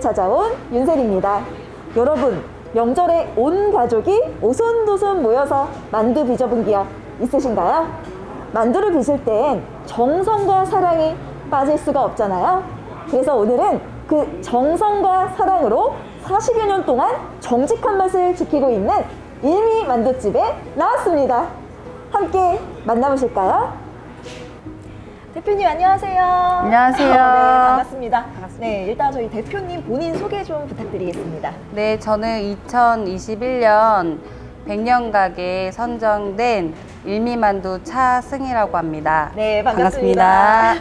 찾아온 윤셀입니다. 여러분, 명절에 온 가족이 오손도손 모여서 만두 빚어본 기억 있으신가요? 만두를 빚을 땐 정성과 사랑이 빠질 수가 없잖아요. 그래서 오늘은 그 정성과 사랑으로 40여 년 동안 정직한 맛을 지키고 있는 일미 만두집에 나왔습니다. 함께 만나보실까요? 대표님 안녕하세요. 안녕하세요. 네, 반갑습니다. 반갑습니다. 네, 일단 저희 대표님 본인 소개 좀 부탁드리겠습니다. 네, 저는 2021년 100년 가게 선정된 일미만두 차승이라고 합니다. 네, 반갑습니다.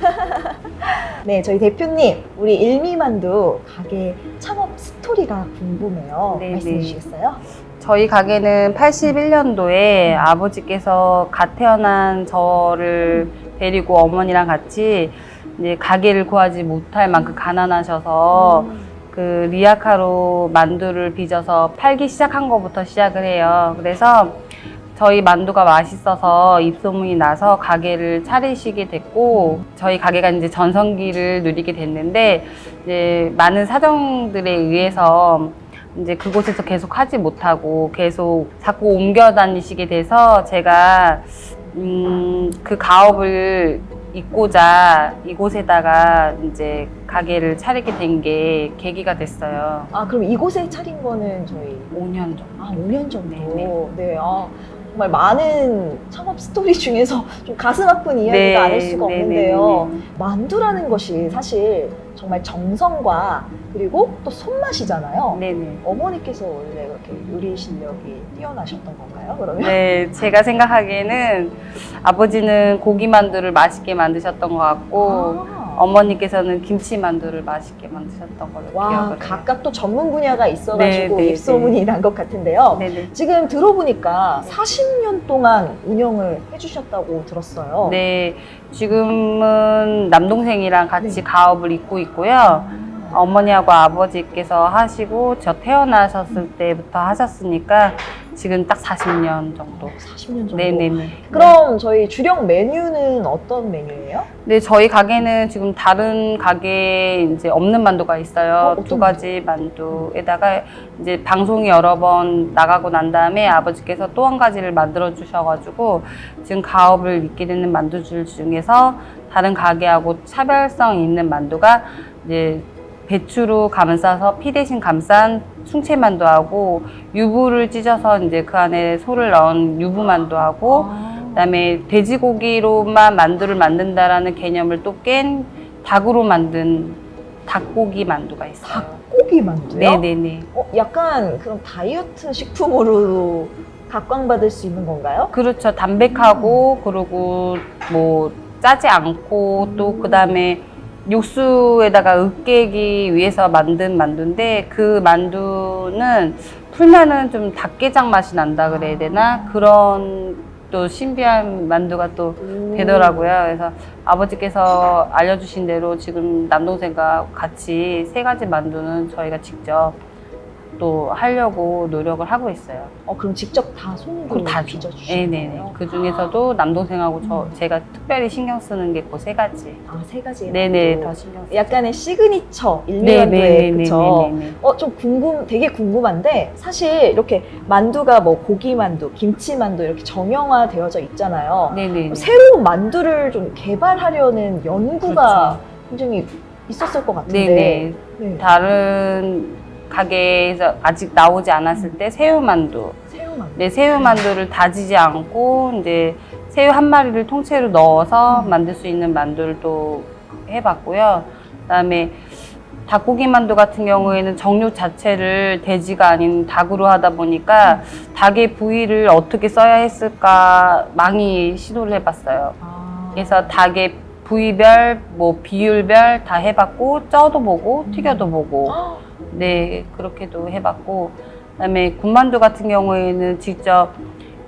네, 저희 대표님, 우리 일미만두 가게 창업 스토리가 궁금해요. 네, 말씀해 네. 주시겠어요? 저희 가게는 81년도에 아버지께서 갓 태어난 저를 데리고 어머니랑 같이 이제 가게를 구하지 못할 만큼 가난하셔서 음. 그 리아카로 만두를 빚어서 팔기 시작한 것부터 시작을 해요. 그래서 저희 만두가 맛있어서 입소문이 나서 가게를 차리시게 됐고 저희 가게가 이제 전성기를 누리게 됐는데 이제 많은 사정들에 의해서 이제 그곳에서 계속 하지 못하고 계속 자꾸 옮겨 다니시게 돼서 제가 음, 그 가업을 잇고자 이곳에다가 이제 가게를 차리게 된 게 계기가 됐어요. 아, 그럼 이곳에 차린 거는 저희 5년 정도. 아, 5년 정도. 네, 네, 아, 정말 많은 창업 스토리 중에서 좀 가슴 아픈 이야기가 네, 아닐 수가 네, 없는데요. 네, 네, 만두라는 것이 사실 정말 정성과 그리고 또 손맛이잖아요. 네네. 어머니께서 원래 그렇게 요리 실력이 뛰어나셨던 건가요, 그러면? 네, 제가 생각하기에는 아버지는 고기 만두를 맛있게 만드셨던 것 같고 아. 어머니께서는 김치 만두를 맛있게 만드셨던 걸로 와, 기억을 해요. 각각 또 전문 분야가 있어가지고 네, 네, 입소문이 난 것 같은데요. 네네. 지금 들어보니까 40년 동안 운영을 해주셨다고 들었어요. 네, 지금은 남동생이랑 같이 네. 가업을 잇고 있고요. 어머니하고 아버지께서 하시고 저 태어나셨을 때부터 하셨으니까 지금 딱 40년 정도. 40년 정도. 네네네. 그럼 저희 주력 메뉴는 어떤 메뉴예요? 네, 저희 가게는 지금 다른 가게에 이제 없는 만두가 어, 있어요. 어떤 두 가지 만두에다가 이제 방송이 여러 번 나가고 난 다음에 아버지께서 또 한 가지를 만들어 주셔가지고 지금 가업을 잇게 되는 만두줄 중에서 다른 가게하고 차별성 있는 만두가 이제 배추로 감싸서 피 대신 감싼 충채 만두하고 유부를 찢어서 이제 그 안에 소를 넣은 유부 만두하고 아. 그다음에 돼지고기로만 만두를 만든다라는 개념을 또 깬 닭으로 만든 닭고기 만두가 있어요. 고기 만두요? 네네네. 어, 약간 그럼 다이어트 식품으로 각광받을 수 있는 건가요? 그렇죠. 담백하고 그리고 뭐 짜지 않고 또 그다음에 육수에다가 으깨기 위해서 만든 만두인데 그 만두는 풀면은 좀 닭게장 맛이 난다 그래야 되나 그런 또 신비한 만두가 또 되더라고요. 그래서 아버지께서 알려주신 대로 지금 남동생과 같이 세 가지 만두는 저희가 직접 또 하려고 노력을 하고 있어요. 어, 그럼 직접 다 손으로 그럼 다 빚어주시는 네네네. 거예요? 그 중에서도 남동생하고 저 음. 제가 특별히 신경 쓰는 게 그 세 가지. 아, 세 가지. 네네 만두. 더 신경 쓰. 약간의 시그니처 일미만두에 그쵸? 어, 좀 궁금, 되게 궁금한데, 사실 이렇게 만두가 뭐 고기 만두, 김치 만두 이렇게 정형화 되어져 있잖아요. 네네. 새로운 만두를 좀 개발하려는 연구가 굉장히 있었을 것 같은데. 그렇죠. 네네. 네. 다른 가게에서 아직 나오지 않았을 때 새우만두. 새우만두. 네, 새우만두를 다지지 않고 이제 새우 한 마리를 통째로 넣어서 음. 만들 수 있는 만두를 또 해봤고요. 그다음에 닭고기 만두 같은 경우에는 정육 자체를 돼지가 아닌 닭으로 하다 보니까 닭의 부위를 어떻게 써야 했을까 많이 시도를 해봤어요. 아. 그래서 닭의 부위별, 뭐 비율별 다 해봤고 쪄도 보고 튀겨도 보고 헉, 네, 그렇게도 해봤고, 그다음에 군만두 같은 경우에는 직접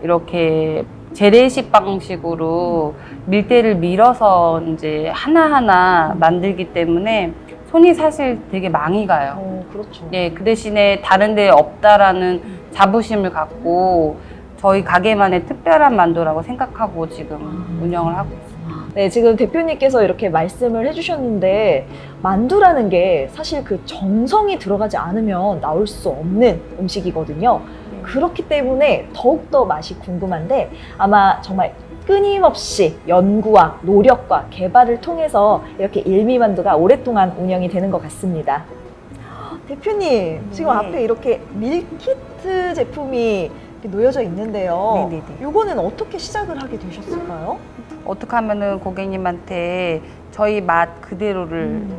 이렇게 재래식 방식으로 밀대를 밀어서 이제 하나하나 만들기 때문에 손이 사실 되게 많이 가요. 어, 그렇죠. 네, 그 대신에 다른 데 없다라는 자부심을 갖고 저희 가게만의 특별한 만두라고 생각하고 지금 운영을 하고 있어요. 네, 지금 대표님께서 이렇게 말씀을 해주셨는데, 만두라는 게 사실 그 정성이 들어가지 않으면 나올 수 없는 음식이거든요. 그렇기 때문에 더욱더 맛이 궁금한데, 아마 정말 끊임없이 연구와 노력과 개발을 통해서 이렇게 일미만두가 오랫동안 운영이 되는 것 같습니다. 대표님, 지금 네. 앞에 이렇게 밀키트 제품이 이렇게 놓여져 있는데요. 네네네. 요거는 어떻게 시작을 하게 되셨을까요? 어떻게 하면은 고객님한테 저희 맛 그대로를 음.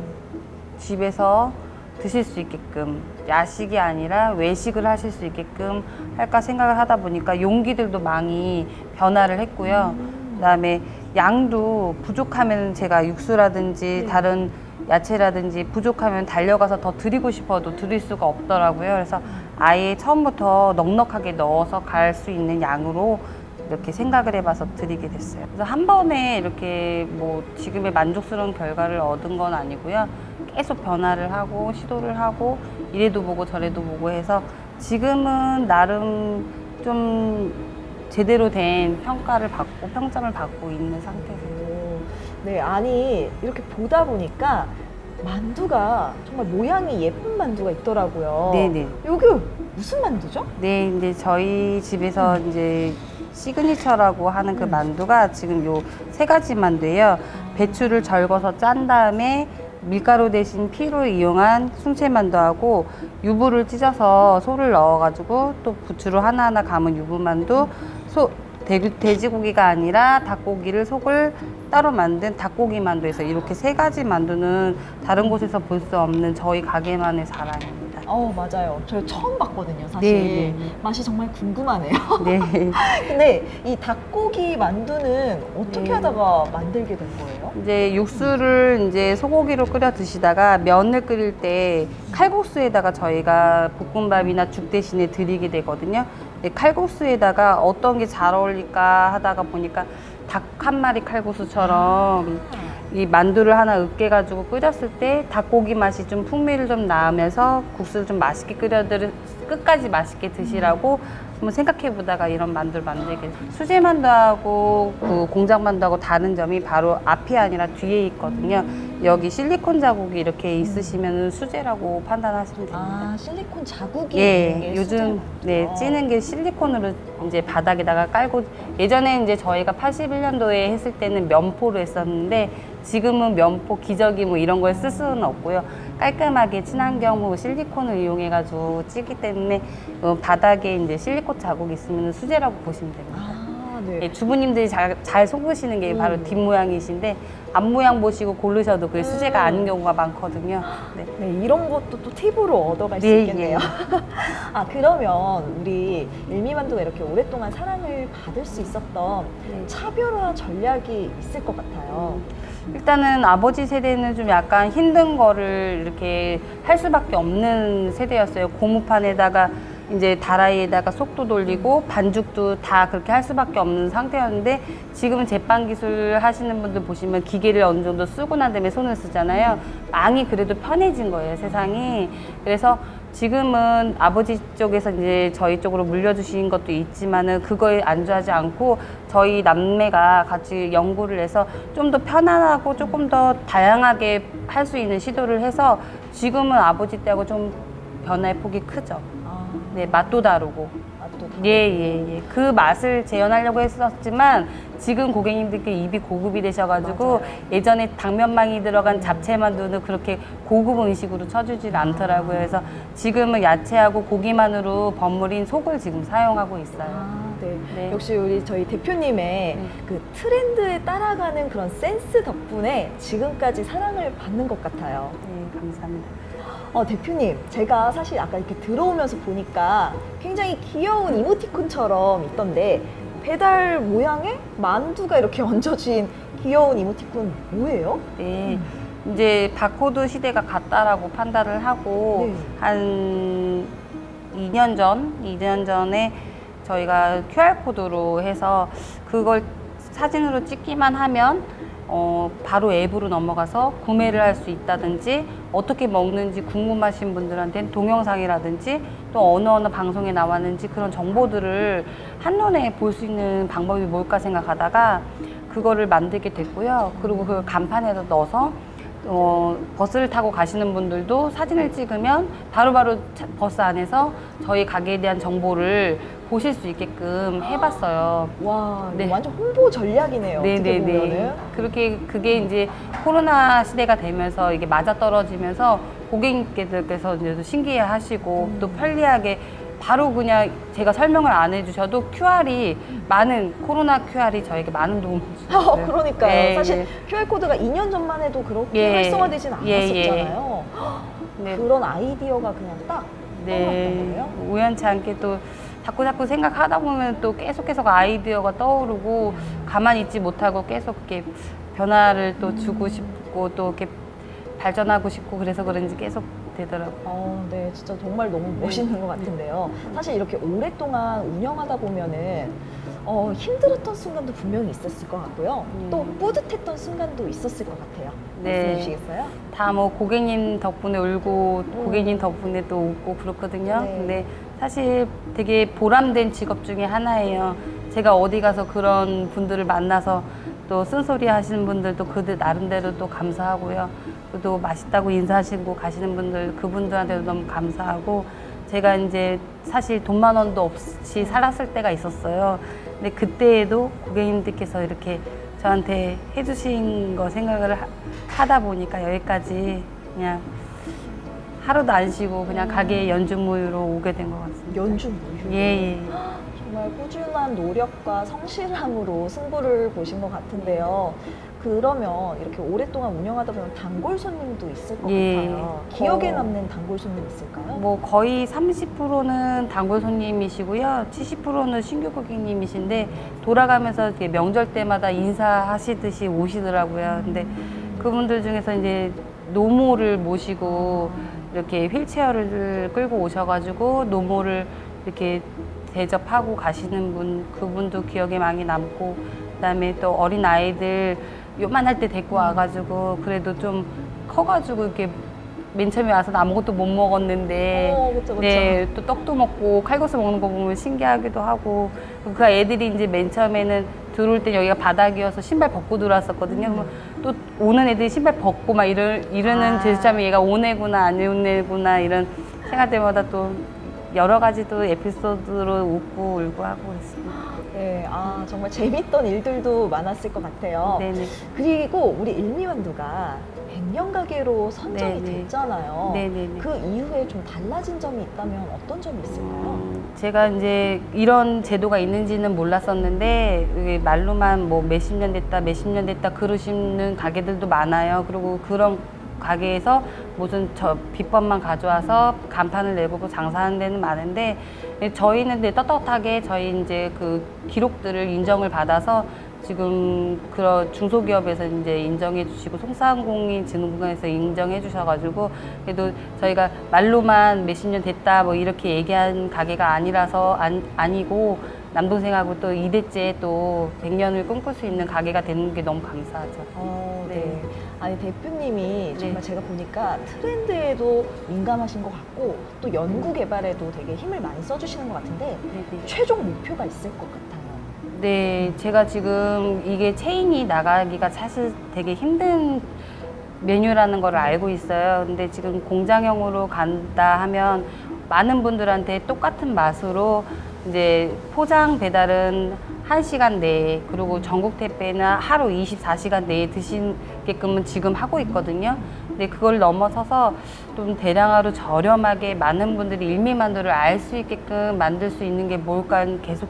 집에서 드실 수 있게끔 야식이 아니라 외식을 하실 수 있게끔 할까 생각을 하다 보니까 용기들도 많이 변화를 했고요. 그다음에 양도 부족하면 제가 육수라든지 네. 다른 야채라든지 부족하면 달려가서 더 드리고 싶어도 드릴 수가 없더라고요. 그래서 아예 처음부터 넉넉하게 넣어서 갈 수 있는 양으로 이렇게 생각을 해봐서 드리게 됐어요. 그래서 한 번에 이렇게 뭐 지금의 만족스러운 결과를 얻은 건 아니고요. 계속 변화를 하고 시도를 하고 이래도 보고 저래도 보고 해서 지금은 나름 좀 제대로 된 평가를 받고 평점을 받고 있는 상태세요. 오, 네, 아니 이렇게 보다 보니까 만두가 정말 모양이 예쁜 만두가 있더라고요. 네네. 여기 무슨 만두죠? 네, 이제 저희 집에서 이제 시그니처라고 하는 그 음. 만두가 지금 요 세 가지 만두예요. 배추를 절거서 짠 다음에 밀가루 대신 피로 이용한 순채 만두하고 유부를 찢어서 소를 넣어가지고 또 부추로 하나하나 감은 유부 만두, 소 돼- 돼지고기가 아니라 닭고기를 속을 따로 만든 닭고기 만두에서 이렇게 세 가지 만두는 다른 곳에서 볼 수 없는 저희 가게만의 자랑입니다. 어 맞아요. 저 처음 봤거든요, 사실. 네, 맛이 정말 궁금하네요. 네. 근데 이 닭고기 만두는 어떻게 네. 하다가 만들게 된 거예요? 이제 육수를 이제 소고기로 끓여 드시다가 면을 끓일 때 칼국수에다가 저희가 볶음밥이나 죽 대신에 드리게 되거든요. 근데 칼국수에다가 어떤 게 잘 어울릴까 하다가 보니까 닭 한 마리 칼국수처럼 이 만두를 하나 으깨 가지고 끓였을 때 닭고기 맛이 좀 풍미를 좀 나면서 국수를 좀 맛있게 끓여 드 끝까지 맛있게 드시라고 한번 생각해 보다가 이런 만두를 만들게. 수제 만두하고 그 공장 만두하고 다른 점이 바로 앞이 아니라 뒤에 있거든요. 여기 실리콘 자국이 이렇게 있으시면 수제라고 판단하시면 됩니다. 아 실리콘 자국이 예, 게 요즘 네. 찌는 게 실리콘으로 이제 바닥에다가 깔고 예전에 이제 저희가 81년도에 했을 때는 면포로 했었는데 지금은 면포 기저귀 뭐 이런 걸 쓸 수는 없고요 깔끔하게 친환경 뭐 실리콘을 이용해 가지고 찌기 때문에 어, 바닥에 이제 실리콘 자국이 있으면 수제라고 보시면 됩니다. 아 네. 예, 주부님들이 잘, 잘 속으시는 게 바로 음. 뒷모양이신데 앞 모양 보시고 고르셔도 그게 수제가 음. 아닌 경우가 많거든요. 네. 네, 이런 것도 또 팁으로 얻어갈 수 네, 있겠네요. 아, 그러면 우리 일미만두가 이렇게 오랫동안 사랑을 받을 수 있었던 네. 차별화 전략이 있을 것 같아요. 일단은 아버지 세대는 좀 약간 힘든 거를 이렇게 할 수밖에 없는 세대였어요. 고무판에다가 이제 다라이에다가 속도 돌리고 반죽도 다 그렇게 할 수밖에 없는 상태였는데 지금은 제빵 기술 하시는 분들 보시면 기계를 어느 정도 쓰고 난 다음에 손을 쓰잖아요. 많이 그래도 편해진 거예요, 세상이. 그래서 지금은 아버지 쪽에서 이제 저희 쪽으로 물려주신 것도 있지만은 그거에 안주하지 않고 저희 남매가 같이 연구를 해서 좀 더 편안하고 조금 더 다양하게 할 수 있는 시도를 해서 지금은 아버지 때하고 좀 변화의 폭이 크죠. 아, 네, 맛도 다르고. 맛도 다. 예, 예, 예. 그 맛을 재현하려고 했었지만 지금 고객님들께 입이 고급이 되셔가지고 맞아요. 예전에 당면망이 들어간 잡채만두는 그렇게 고급 음식으로 쳐주질 않더라고요. 그래서 지금은 야채하고 고기만으로 버무린 속을 지금 사용하고 있어요. 아, 네. 네. 역시 우리 저희 대표님의 네. 그 트렌드에 따라가는 그런 센스 덕분에 지금까지 사랑을 받는 것 같아요. 네, 감사합니다. 어, 대표님, 제가 사실 아까 이렇게 들어오면서 보니까 굉장히 귀여운 이모티콘처럼 있던데 배달 모양의 만두가 이렇게 얹어진 귀여운 이모티콘 뭐예요? 네. 이제 바코드 시대가 갔다라고 판단을 하고 네. 한 2년 전, 2년 전에 저희가 QR코드로 해서 그걸 사진으로 찍기만 하면 어, 바로 앱으로 넘어가서 구매를 할 수 있다든지 어떻게 먹는지 궁금하신 분들한테는 동영상이라든지 또 어느 어느 방송에 나왔는지 그런 정보들을 한눈에 볼 수 있는 방법이 뭘까 생각하다가 그거를 만들게 됐고요. 그리고 그 간판에다 넣어서 어, 버스를 타고 가시는 분들도 사진을 찍으면 바로바로 차- 버스 안에서 저희 가게에 대한 정보를 보실 수 있게끔 해봤어요. 와, 네. 완전 홍보 전략이네요. 어떻게 보면은. 그렇게 그게 이제 코로나 시대가 되면서 이게 맞아 떨어지면서 고객님께서 이제 또 신기해하시고 음. 또 편리하게 바로 그냥 제가 설명을 안 해주셔도 QR이 많은 코로나 QR이 저에게 많은 도움을 아, 주셨어요. 그러니까요. 네, 사실 네. QR 코드가 2년 전만 해도 그렇게 예. 활성화되진 예, 예. 않았었잖아요. 네. 그런 아이디어가 그냥 딱 네, 거예요? 우연치 않게 또 자꾸 자꾸 생각하다 보면 또 계속 계속 아이디어가 떠오르고 가만히 있지 못하고 계속 이렇게 변화를 또 주고 싶고 또 이렇게 발전하고 싶고 그래서 그런지 계속 되더라고요. 어, 네, 진짜 정말 너무 멋있는 것 같은데요. 사실 이렇게 오랫동안 운영하다 보면은 어, 힘들었던 순간도 분명히 있었을 것 같고요. 음. 또 뿌듯했던 순간도 있었을 것 같아요. 네. 말씀해 주시겠어요? 다 뭐 고객님 덕분에 울고 고객님 덕분에 또 웃고 그렇거든요. 음. 네. 근데 사실 되게 보람된 직업 중에 하나예요. 제가 어디 가서 그런 분들을 만나서 또 쓴소리 하시는 분들도 그들 나름대로 또 감사하고요. 또 맛있다고 인사하시고 가시는 분들 그분들한테도 너무 감사하고 제가 이제 사실 돈만 원도 없이 살았을 때가 있었어요. 근데 그때에도 고객님들께서 이렇게 저한테 해주신 거 생각을 하- 하다 보니까 여기까지 그냥 하루도 안 쉬고 그냥 가게에 연중무휴로 오게 된 것 같습니다. 연중 무휴. 예, 예. 정말 꾸준한 노력과 성실함으로 승부를 보신 것 같은데요. 그러면 이렇게 오랫동안 운영하다 보면 단골 손님도 있을 것 예. 같아요. 기억에 어. 남는 단골 손님 있을까요? 뭐 거의 30%는 단골 손님이시고요. 70%는 신규 고객님이신데 돌아가면서 이렇게 명절 때마다 인사하시듯이 오시더라고요. 근데 그분들 중에서 이제 노모를 모시고 이렇게 휠체어를 끌고 오셔가지고 노모를 이렇게 대접하고 가시는 분 그분도 기억에 많이 남고 그다음에 또 어린 아이들 요만할 때 데리고 와가지고 그래도 좀 커가지고 이렇게 맨 처음에 와서 아무것도 못 먹었는데 어, 그쵸, 그쵸. 네, 또 떡도 먹고 칼국수 먹는 거 보면 신기하기도 하고 그 애들이 이제 맨 처음에는 들어올 때 여기가 바닥이어서 신발 벗고 들어왔었거든요. 그러면 또 오는 애들이 신발 벗고 막 이러, 이러는 아. 제시점에 얘가 온 애구나 안온 애구나 이런 생각 때마다 또 여러 가지 또 에피소드로 웃고 울고 하고 그랬습니다. 네, 아 정말 재밌던 일들도 많았을 것 같아요. 네네. 그리고 우리 일미완두가 100년 가게로 선정이 네네. 됐잖아요. 네네네. 그 이후에 좀 달라진 점이 있다면 어떤 점이 있을까요? 음, 제가 이제 이런 제도가 있는지는 몰랐었는데 말로만 뭐 몇십 년 됐다 몇십 년 됐다 그러시는 가게들도 많아요. 그리고 그런 가게에서 무슨 저 비법만 가져와서 간판을 내보고 장사하는 데는 많은데 저희는 이제 떳떳하게 저희 이제 그 기록들을 인정을 받아서 지금 그런 중소기업에서 이제 인정해 주시고 송사항공인 진흥공단에서 인정해 주셔가지고 그래도 저희가 말로만 몇십 년 됐다 뭐 이렇게 얘기한 가게가 아니라서 안, 아니고 남동생하고 또 2대째 또 100년을 꿈꿀 수 있는 가게가 되는 게 너무 감사하죠. 어, 네. 네. 아니 대표님이 정말 네. 제가 보니까 트렌드에도 민감하신 것 같고 또 연구 개발에도 되게 힘을 많이 써주시는 것 같은데 네 네. 최종 목표가 있을 것 같아요. 네, 제가 지금 이게 체인이 나가기가 사실 되게 힘든 메뉴라는 걸 알고 있어요. 근데 지금 공장형으로 간다 하면 많은 분들한테 똑같은 맛으로 이제 포장 배달은 1시간 내에 그리고 전국 택배는 하루 24시간 내에 드시게끔은 지금 하고 있거든요. 근데 그걸 넘어서서 좀 대량으로 저렴하게 많은 분들이 일미만두를 알 수 있게끔 만들 수 있는 게 뭘까 계속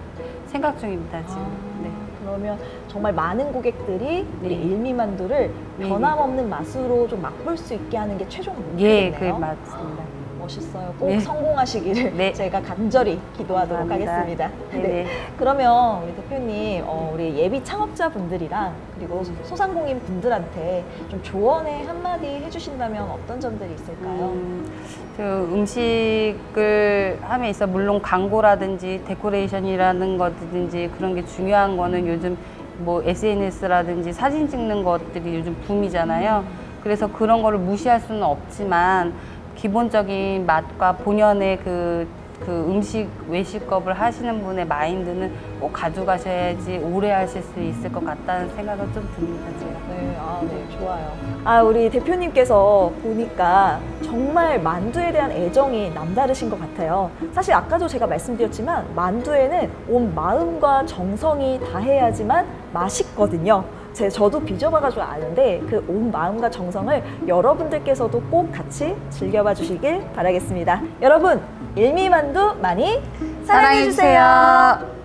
생각 중입니다, 지금. 아, 네. 그러면 정말 많은 고객들이 우리 네. 일미만두를 네. 변함없는 맛으로 좀 맛볼 수 있게 하는 게 최종 예, 목표겠네요. 그게 맞습니다. 멋있어요. 꼭 네. 성공하시기를 네. 제가 간절히 기도하도록 감사합니다. 하겠습니다. 네. 네. 그러면 우리 대표님, 어, 우리 예비 창업자 분들이랑 그리고 소상공인 분들한테 좀 조언의 한마디 해주신다면 어떤 점들이 있을까요? 음, 그 음식을 함에 있어 물론 광고라든지 데코레이션이라는 거든지 그런 게 중요한 거는 요즘 뭐 SNS라든지 사진 찍는 것들이 요즘 붐이잖아요. 그래서 그런 거를 무시할 수는 없지만 기본적인 맛과 본연의 그 그 음식 외식업을 하시는 분의 마인드는 꼭 가져가셔야지 오래 하실 수 있을 것 같다는 생각은 좀 듭니다. 제가. 네, 아, 네, 좋아요. 아, 우리 대표님께서 보니까 정말 만두에 대한 애정이 남다르신 것 같아요. 사실 아까도 제가 말씀드렸지만 만두에는 온 마음과 정성이 다해야지만 맛있거든요. 제 저도 빚어봐가지고 아는데 그 온 마음과 정성을 여러분들께서도 꼭 같이 즐겨봐 주시길 바라겠습니다. 여러분 일미만두 많이 사랑해 주세요. 사랑해주세요.